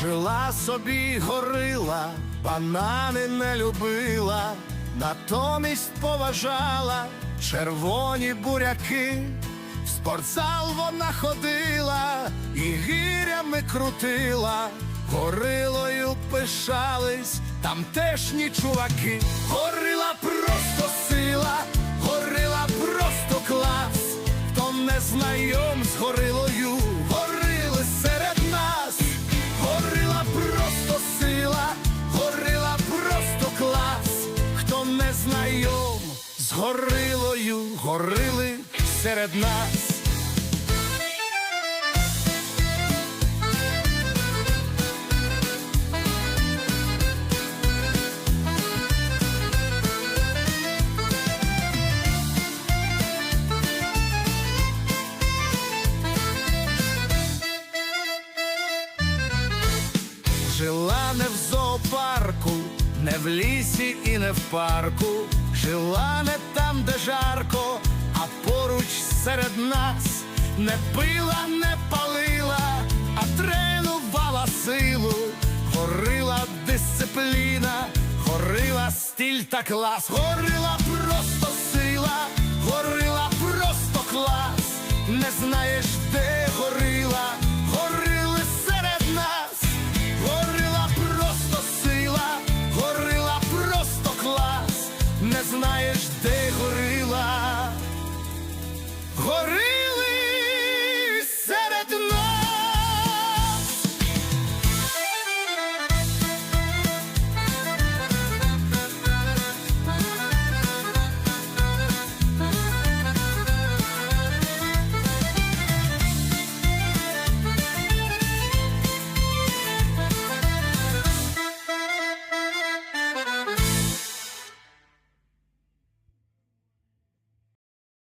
Жила собі горила, банани не любила, натомість поважала червоні буряки. В спортзал вона ходила і гірями крутила, горилою пишались тамтешні чуваки. Горила з горилою, горили серед нас. Жила не в зоопарку, не в лісі і не в парку, жила не там, де жарко, а поруч серед нас не пила, не палила, а тренувала силу, горила дисципліна, горила стиль та клас, горила просто сила, горила просто клас, не знаєш не знаєш де.